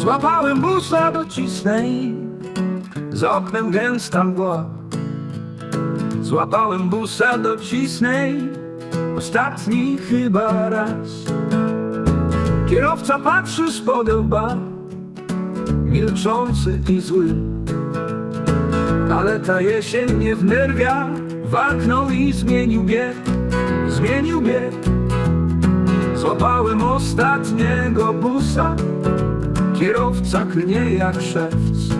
Złapałem busa do Cisnej Za oknem gęsta mgła. Złapałem busa do Cisnej Ostatni chyba raz. Kierowca patrzy z łba Milczący i zły. Ale ta jesień nie wnerwia Walknął i zmienił bieg Zmienił bieg. Złapałem ostatniego busa Kierowca klnie jak szewc.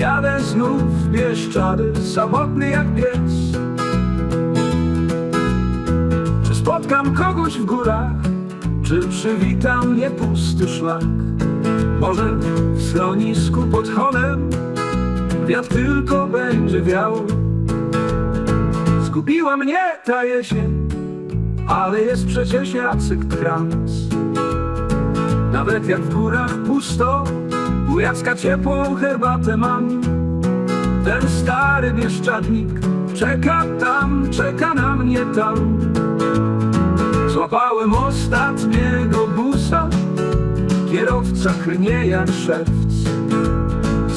Jadę znów w Bieszczady Samotny jak pies Czy spotkam kogoś w górach? Czy przywitam mnie pusty szlak? Może w schronisku pod honem Wiatr tylko będzie wiał. Zgubiła mnie ta jesień Ale jest przecież Jacek Krans nawet jak w górach pusto, u Jacka ciepłą herbatę mam. Ten stary bieszczadnik czeka tam, czeka na mnie tam. Złapałem ostatniego busa, kierowca klnie jak szewc.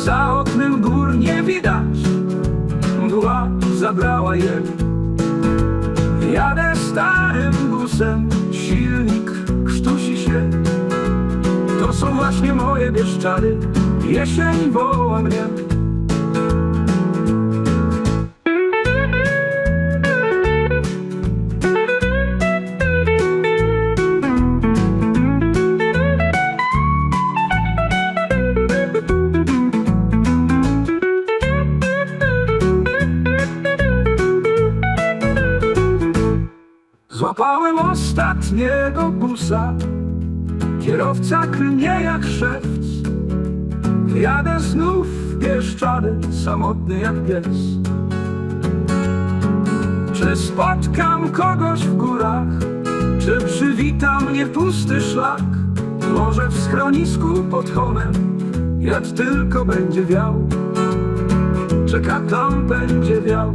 Za oknem gór nie widać, mgła zabrała je. Jadę starym busem, silnik są właśnie moje bieszczady Jesień woła mnie. Złapałem ostatniego busa Kierowca klnie jak szewc. Jadę znów w Bieszczady Samotny jak pies. Czy spotkam kogoś w górach? Czy przywita mnie pusty szlak? Może w schronisku pod honem Wiatr tylko będzie wiał. Czeka tam będzie wiał.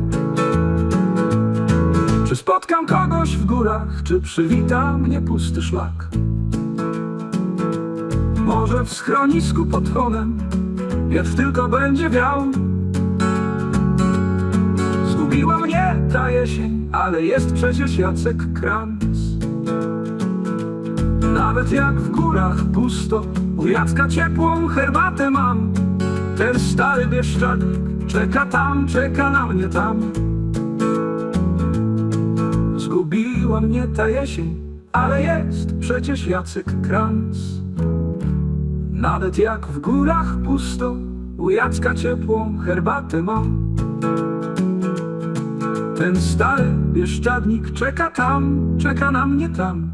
Czy spotkam kogoś w górach? Czy przywita mnie pusty szlak może w schronisku pod honem Wiatr tylko będzie wiał. Zgubiła mnie ta jesień Ale jest przecież Jacek Krantz Nawet jak w górach pusto U Jacka ciepłą herbatę mam. Ten stary bieszczadnik Czeka tam, czeka na mnie tam. Zgubiła mnie ta jesień Ale jest przecież Jacek Krantz nawet jak w górach pusto, u Jacka ciepłą herbatę mam. Ten stary bieszczadnik czeka tam, czeka na mnie tam.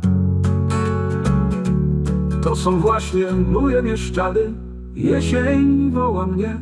To są właśnie moje bieszczady, jesień woła mnie.